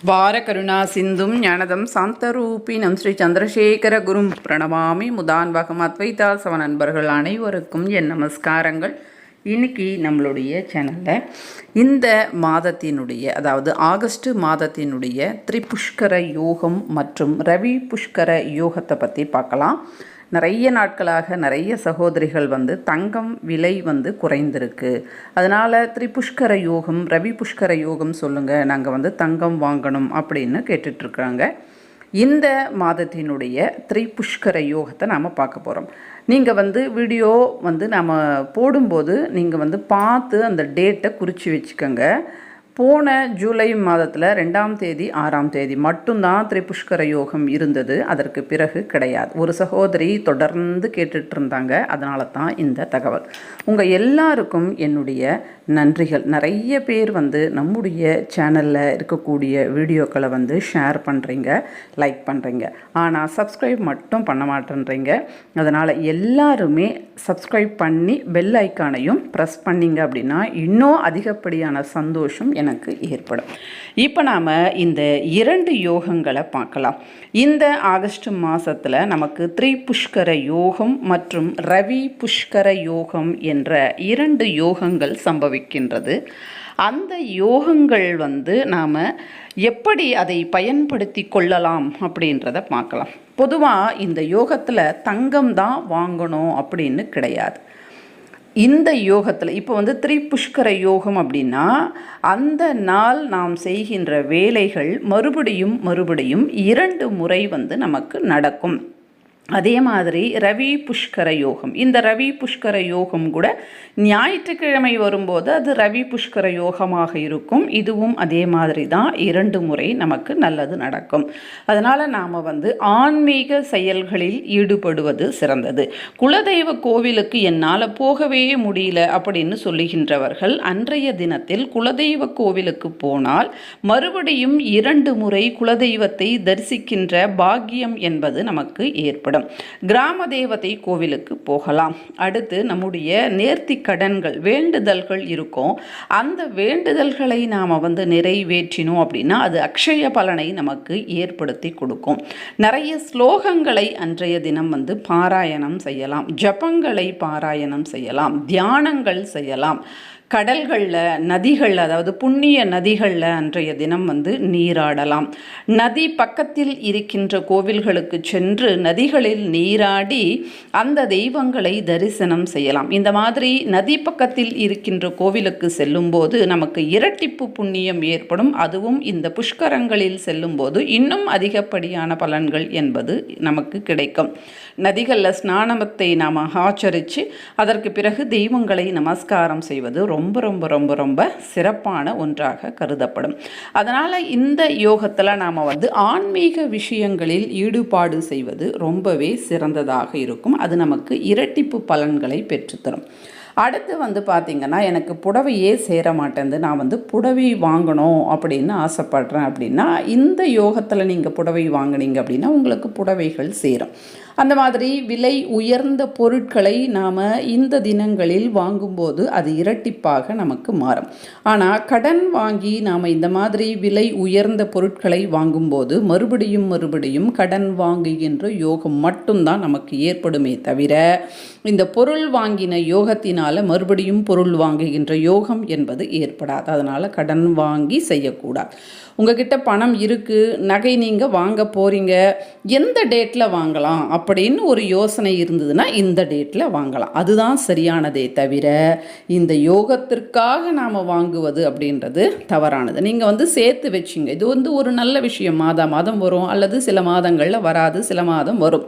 வாரகருணா சிந்தும் ஞானதம் சாந்தரூபினம் ஸ்ரீ சந்திரசேகர குரும் பிரணவாமி முதான்வகம் அத்வைதாசவ நண்பர்கள் அனைவருக்கும் என் நமஸ்காரங்கள். இன்னைக்கு நம்மளுடைய சேனலில் இந்த மாதத்தினுடைய அதாவது ஆகஸ்ட் மாதத்தினுடைய திரிபுஷ்கர யோகம் மற்றும் ரவி புஷ்கர யோகத்தை பற்றி பார்க்கலாம். நிறைய நாட்களாக நிறைய சகோதரிகள் வந்து தங்கம் விலை வந்து குறைந்திருக்கு. அதனால் திரிபுஷ்கர யோகம் ரவி புஷ்கர யோகம் சொல்லுங்கள் நாங்கள் வந்து தங்கம் வாங்கணும் அப்படின்னு கேட்டுட்ருக்காங்க இந்த மாதத்தினுடைய திரிபுஷ்கர யோகத்தை நாம் பார்க்க போகிறோம் நீங்கள் வந்து வீடியோ வந்து நாம் போடும்போது நீங்கள் வந்து பார்த்து அந்த டேட்டை குறித்து வச்சுக்கோங்க. போன ஜூலை மாதத்தில் ரெண்டாம் தேதி ஆறாம் தேதி மட்டும்தான் திரிபுஷ்கர யோகம் இருந்தது. அதற்கு பிறகு கிடையாது. ஒரு சகோதரி தொடர்ந்து கேட்டுட்டு இருந்தாங்க அதனால தான் இந்த தகவல். உங்கள் எல்லாருக்கும் என்னுடைய நன்றிகள். நிறைய பேர் வந்து நம்முடைய சேனலில் இருக்கக்கூடிய வீடியோக்களை வந்து ஷேர் பண்ணுறீங்க லைக் பண்ணுறீங்க ஆனால் சப்ஸ்கிரைப் மட்டும் பண்ண மாட்டேன்றீங்க. அதனால் எல்லாருமே சப்ஸ்கிரைப் பண்ணி பெல் ஐக்கானையும் ப்ரெஸ் பண்ணிங்க அப்படின்னா இன்னும் அதிகப்படியான சந்தோஷம் எனக்கு ஏற்படும். இப்போ நாம் இந்த இரண்டு யோகங்களை பார்க்கலாம். இந்த ஆகஸ்ட் மாதத்தில் நமக்கு த்ரீ புஷ்கர யோகம் மற்றும் ரவி புஷ்கர யோகம் என்ற இரண்டு யோகங்கள் சம்பவிக்கின்றது. அந்த யோகங்கள் வந்து நாம் எப்படி அதை பயன்படுத்தி கொள்ளலாம் அப்படின்றத பார்க்கலாம். பொதுவாக இந்த யோகத்தில் தங்கம் தான் வாங்கணும் அப்படின்னு கிடையாது. இந்த யோகத்தில் இப்போ வந்து திரிபுஷ்கர யோகம் அப்படின்னா அந்த நாள் நாம் செய்கின்ற வேலைகள் மறுபடியும் மறுபடியும் இரண்டு முறை வந்து நமக்கு நடக்கும். அதே மாதிரி ரவி புஷ்கர யோகம். இந்த ரவி புஷ்கர யோகம் கூட ஞாயிற்றுக்கிழமை வரும்போது அது ரவி புஷ்கர யோகமாக இருக்கும். இதுவும் அதே மாதிரி தான் இரண்டு முறை நமக்கு நல்லது நடக்கும். அதனால் நாம் வந்து ஆன்மீக செயல்களில் ஈடுபடுவது சிறந்தது. குலதெய்வ கோவிலுக்கு என்னால் போகவே முடியல அப்படின்னு சொல்லுகின்றவர்கள் அன்றைய தினத்தில் குலதெய்வ கோவிலுக்கு போனால் மறுபடியும் இரண்டு முறை குலதெய்வத்தை தரிசிக்கின்ற பாக்கியம் என்பது நமக்கு ஏற்படும். ஏற்படும் கிராம தேவதை கோவிலுக்கு போகலாம். அடுத்து நம்முடைய நேர்த்தி கடன்கள் வேண்டுதல்கள் இருக்கும். அந்த வேண்டுதல்களை நாம் வந்து நிறைவேற்றினோம் அப்படின்னா அது அக்ஷய பலனை நமக்கு ஏற்படுத்தி கொடுக்கும். நிறைய ஸ்லோகங்களை அன்றைய தினம் வந்து பாராயணம் செய்யலாம். ஜபங்களை பாராயணம் செய்யலாம். தியானங்கள் செய்யலாம். கடல்களில் நதிகள் அதாவது புண்ணிய நதிகளில் அன்றைய தினம் வந்து நீராடலாம். நதி பக்கத்தில் இருக்கின்ற கோவில்களுக்கு சென்று நதிகளில் நீராடி அந்த தெய்வங்களை தரிசனம் செய்யலாம். இந்த மாதிரி நதி பக்கத்தில் இருக்கின்ற கோவிலுக்கு செல்லும்போது நமக்கு இரட்டிப்பு புண்ணியம் ஏற்படும். அதுவும் இந்த புஷ்கரங்களில் செல்லும்போது இன்னும் அதிகப்படியான பலன்கள் என்பது நமக்கு கிடைக்கும். நதிகளில் ஸ்நானத்தை நாம் ஆச்சரித்து அதற்கு பிறகு தெய்வங்களை நமஸ்காரம் செய்வது ரொம்ப ரொம்ப ரொம்ப ரொம்ப சிறப்பான ஒன்றாக கருதப்படும். அதனால் இந்த யோகத்தில் நாம் வந்து ஆன்மீக விஷயங்களில் ஈடுபாடு செய்வது ரொம்பவே சிறந்ததாக இருக்கும். அது நமக்கு இரட்டிப்பு பலன்களை பெற்றுத்தரும். அடுத்து வந்து பார்த்திங்கன்னா எனக்கு புடவையே சேர மாட்டேங்குது நான் வந்து புடவை வாங்கணும் அப்படின்னு ஆசைப்படுறேன் அப்படின்னா இந்த யோகத்தில் நீங்கள் புடவை வாங்கினீங்க அப்படின்னா உங்களுக்கு புடவைகள் சேரும். அந்த மாதிரி விலை உயர்ந்த பொருட்களை நாம் இந்த தினங்களில் வாங்கும்போது அது இரட்டிப்பாக நமக்கு மாறும். ஆனால் கடன் வாங்கி நாம் இந்த மாதிரி விலை உயர்ந்த பொருட்களை வாங்கும்போது மறுபடியும் மறுபடியும் கடன் வாங்குகின்ற யோகம் மட்டும்தான் நமக்கு ஏற்படுமே தவிர இந்த பொருள் வாங்கின யோகத்தினால் மறுபடியும் பொருள் வாங்குகின்ற யோகம் என்பது ஏற்படாது. அதனால் கடன் வாங்கி செய்யக்கூடாது. உங்ககிட்ட பணம் இருக்குது நகை நீங்கள் வாங்க போகிறீங்க எந்த டேட்டில் வாங்கலாம்? அப்படின்னு ஒரு யோசனை இருந்ததுன்னா இந்த டேட்டில் வாங்கலாம். அதுதான் சரியானதே தவிர இந்த யோகத்திற்காக நாம் வாங்குவது அப்படின்றது தவறானது. நீங்கள் வந்து சேர்த்து வச்சிங்க. இது வந்து ஒரு நல்ல விஷயம். மாதம் மாதம் வரும் அல்லது சில மாதங்களில் வராது சில மாதம் வரும்.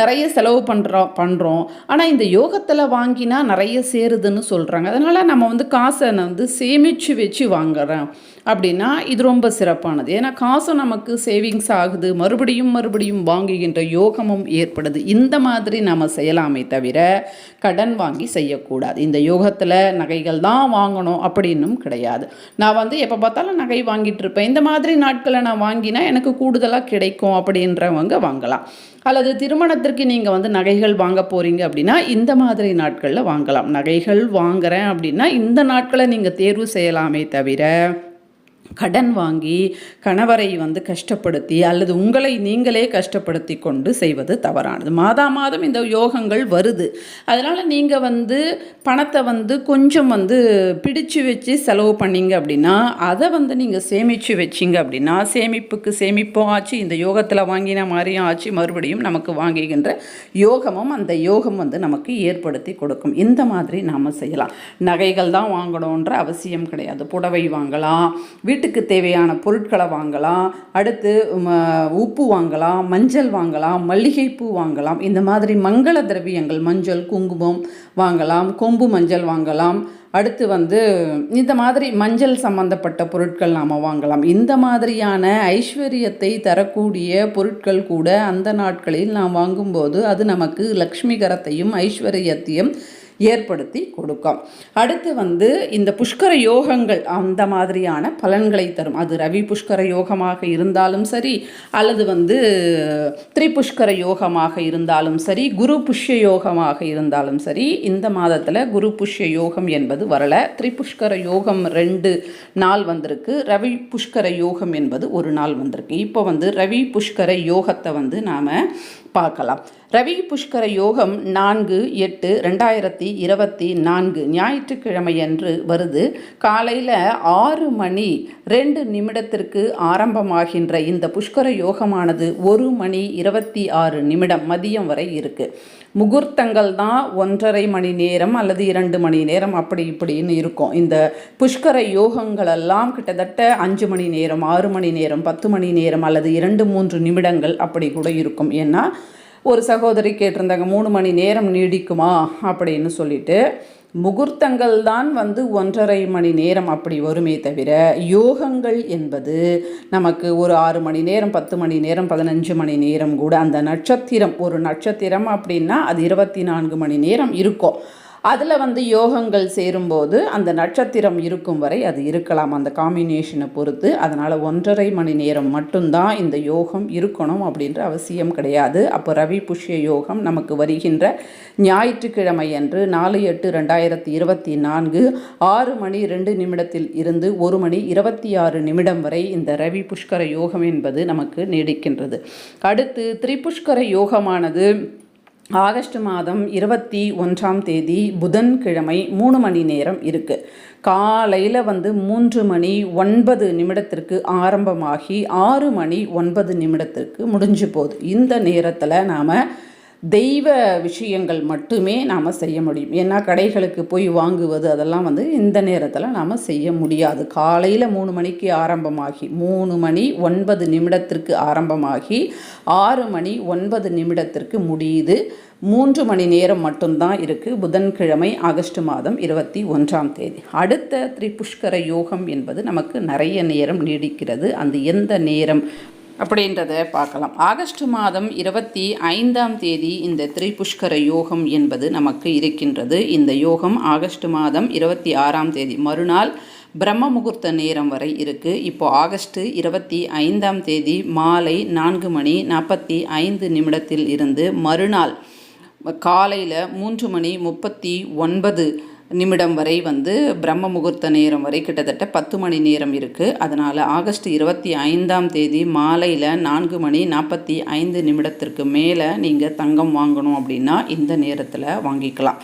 நிறைய செலவு பண்ணுறோம் பண்ணுறோம் ஆனால் இந்த யோகத்தில் வாங்கினா நிறைய சேருதுன்னு சொல்கிறாங்க அதனால் நம்ம வந்து காசை வந்து சேமித்து வச்சு வாங்குறோம் அப்படின்னா இது ரொம்ப சிறப்பானது. ஏன்னா காசும் நமக்கு சேவிங்ஸ் ஆகுது மறுபடியும் மறுபடியும் வாங்குகின்ற யோகமும் ஏற்படுது. இந்த மாதிரி நம்ம செய்யலாமே தவிர கடன் வாங்கி செய்யக்கூடாது. இந்த யோகத்தில் நகைகள் தான் வாங்கணும் அப்படின்னும் கிடையாது. நான் வந்து எப்போ பார்த்தாலும் நகை வாங்கிட்டு இருப்பேன். இந்த மாதிரி நாட்களை நான் வாங்கினா எனக்கு கூடுதலாக கிடைக்கும் அப்படின்றவங்க வாங்கலாம். அல்லது திருமணத்திற்கு நீங்கள் வந்து நகைகள் வாங்க போகிறீங்க அப்படின்னா இந்த மாதிரி நாட்களில் வாங்கலாம். நகைகள் வாங்குறேன் அப்படின்னா இந்த நாட்களை நீங்கள் தேர்வு செய்யலாமே தவிர கடன் வாங்கி கணவரை வந்து கஷ்டப்படுத்தி அல்லது உங்களை நீங்களே கஷ்டப்படுத்தி கொண்டு செய்வது தவறானது. மாதா மாதம் இந்த யோகங்கள் வருது. அதனால் நீங்கள் வந்து பணத்தை வந்து கொஞ்சம் வந்து பிடிச்சு வச்சு செலவு பண்ணிங்க அப்படின்னா அதை வந்து நீங்கள் சேமித்து வச்சிங்க அப்படின்னா சேமிப்புக்கு சேமிப்பும் ஆச்சு இந்த யோகத்தில் வாங்கின மாதிரியும் ஆச்சு மறுபடியும் நமக்கு வாங்குகின்ற யோகமும் அந்த யோகம் வந்து நமக்கு ஏற்படுத்தி கொடுக்கும். இந்த மாதிரி நாம் செய்யலாம். நகைகள் தான் வாங்கணுன்ற அவசியம் கிடையாது. புடவை வாங்கலாம் வீட்டுக்கு தேவையான பொருட்களை வாங்கலாம். அடுத்து உப்பு வாங்கலாம் மஞ்சள் வாங்கலாம் மல்லிகைப்பூ வாங்கலாம். இந்த மாதிரி மங்கள திரவியங்கள் மஞ்சள் குங்குமம் வாங்கலாம் கொம்பு மஞ்சள் வாங்கலாம். அடுத்து வந்து இந்த மாதிரி மஞ்சள் சம்பந்தப்பட்ட பொருட்கள் நாம் வாங்கலாம். இந்த மாதிரியான ஐஸ்வர்யத்தை தரக்கூடிய பொருட்கள் கூட அந்த நாட்களில் நாம் வாங்கும்போது அது நமக்கு லக்ஷ்மிகரத்தையும் ஐஸ்வர்யத்தையும் ஏற்படுத்தி கொடுக்கும். அடுத்து வந்து இந்த புஷ்கர யோகங்கள் அந்த மாதிரியான பலன்களை தரும். அது ரவி புஷ்கர யோகமாக இருந்தாலும் சரி அல்லது வந்து திரிபுஷ்கர யோகமாக இருந்தாலும் சரி குரு புஷ்ய யோகமாக இருந்தாலும் சரி இந்த மாதத்தில் குரு புஷ்ய யோகம் என்பது வரல. திரிபுஷ்கர யோகம் ரெண்டு நாள் வந்திருக்கு. ரவி புஷ்கர யோகம் என்பது ஒரு நாள் வந்திருக்கு. இப்போ வந்து ரவி புஷ்கர யோகத்தை வந்து நாம் பார்க்கலாம். ரவி புஷ்கர யோகம் நான்கு எட்டு ரெண்டாயிரத்தி இருபத்தி நான்கு ஞாயிற்றுக்கிழமையன்று வருது. காலையில் ஆறு மணி ரெண்டு நிமிடத்திற்கு ஆரம்பமாகின்ற இந்த புஷ்கர யோகமானது ஒரு மணி இருபத்தி ஆறு நிமிடம் மதியம் வரை இருக்குது முகூர்த்தங்கள் தான் ஒன்றரை மணி நேரம் அல்லது இரண்டு மணி நேரம் அப்படி இப்படின்னு இருக்கும். இந்த புஷ்கர யோகங்கள் எல்லாம் கிட்டத்தட்ட அஞ்சு மணி நேரம் ஆறு மணி நேரம் பத்து மணி நேரம் அல்லது இரண்டு மூன்று நிமிடங்கள் அப்படி கூட இருக்கும். ஏன்னா ஒரு சகோதரி கேட்டிருந்தாங்க மூணு மணி நேரம் நீடிக்குமா? அப்படின்னு சொல்லிட்டு முகூர்த்தங்கள் தான் வந்து ஒன்றரை மணி நேரம் அப்படி வருமே தவிர யோகங்கள் என்பது நமக்கு ஒரு ஆறு மணி நேரம் பத்து மணி நேரம் பதினஞ்சு மணி நேரம் கூட அந்த நட்சத்திரம் ஒரு நட்சத்திரம் அப்படின்னா அது இருபத்தி நான்கு மணி நேரம் இருக்கும். அதில் வந்து யோகங்கள் சேரும்போது அந்த நட்சத்திரம் இருக்கும் வரை அது இருக்கலாம். அந்த காம்பினேஷனை பொறுத்து அதனால் ஒன்றரை மணி நேரம் மட்டும்தான் இந்த யோகம் இருக்கணும் அப்படின்ற அவசியம் கிடையாது. அப்போ ரவி புஷ்ய யோகம் நமக்கு வருகின்ற ஞாயிற்றுக்கிழமை அன்று நாலு எட்டு ரெண்டாயிரத்தி இருபத்தி நான்கு ஆறு மணி ரெண்டு நிமிடத்தில் இருந்து ஒரு மணி இருபத்தி ஆறு நிமிடம் வரை இந்த ரவி புஷ்கர யோகம் என்பது நமக்கு நீடிக்கின்றது. அடுத்து திரிபுஷ்கர யோகமானது ஆகஸ்ட் மாதம் இருபத்தி ஒன்றாம் தேதி புதன்கிழமை மூணு மணி நேரம் இருக்குது காலையில் வந்து மூன்று மணி ஒன்பது நிமிடத்திற்கு ஆரம்பமாகி ஆறு மணி ஒன்பது நிமிடத்திற்கு முடிஞ்சு போகுது. இந்த நேரத்தில் நாம் தெய்வ விஷயங்கள் மட்டுமே நாம் செய்ய முடியும். ஏன்னா கடைகளுக்கு போய் வாங்குவது அதெல்லாம் வந்து இந்த நேரத்தில் நாம் செய்ய முடியாது. காலையில் மூணு மணிக்கு ஆரம்பமாகி மூணு மணி ஒன்பது நிமிடத்திற்கு ஆரம்பமாகி ஆறு மணி ஒன்பது நிமிடத்திற்கு முடியுது. மூன்று மணி நேரம் மட்டும்தான் இருக்குது புதன்கிழமை ஆகஸ்ட் மாதம் இருபத்தி ஒன்றாம் தேதி. அடுத்த திரிபுஷ்கர யோகம் என்பது நமக்கு நிறைய நேரம் நீடிக்கிறது. அந்த எந்த நேரம் அப்படின்றத பார்க்கலாம். ஆகஸ்ட் மாதம் இருபத்தி ஐந்தாம் தேதி இந்த திரிபுஷ்கர யோகம் என்பது நமக்கு இருக்கின்றது. இந்த யோகம் ஆகஸ்ட் மாதம் இருபத்தி ஆறாம் தேதி. மறுநாள் பிரம்ம முகூர்த்த நேரம் வரை இருக்குது இப்போ ஆகஸ்ட் இருபத்தி ஐந்தாம் தேதி மாலை நான்கு மணி நாற்பத்தி ஐந்து நிமிடத்தில் இருந்து மறுநாள் காலையில் மூன்று மணி முப்பத்தி ஒன்பது நிமிடம் வரை வந்து பிரம்ம முகூர்த்த நேரம் வரை கிட்டத்தட்ட பத்து மணி நேரம் இருக்குது அதனால் ஆகஸ்ட் இருபத்தி ஐந்தாம் தேதி மாலையில் நான்கு மணி நாற்பத்தி ஐந்து நிமிடத்திற்கு மேலே நீங்கள் தங்கம் வாங்கணும் அப்படின்னா இந்த நேரத்தில் வாங்கிக்கலாம்.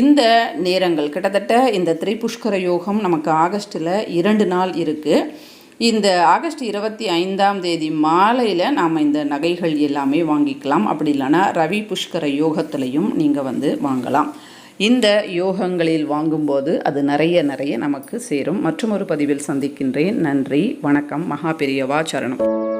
இந்த நேரங்கள் கிட்டத்தட்ட இந்த திரிபுஷ்கர யோகம் நமக்கு ஆகஸ்ட்டில் இரண்டு நாள் இருக்குது இந்த ஆகஸ்ட் இருபத்தி ஐந்தாம் தேதி மாலையில் நாம் இந்த நகைகள் எல்லாமே வாங்கிக்கலாம். அப்படி இல்லைன்னா ரவி புஷ்கர யோகத்திலையும் நீங்கள் வந்து வாங்கலாம். இந்த யோகங்களில் வாங்கும்போது அது நிறைய நிறைய நமக்கு சேரும். மற்றும் ஒரு பதிவில் சந்திக்கின்றேன். நன்றி. வணக்கம். மகா பெரியவா சரணம்.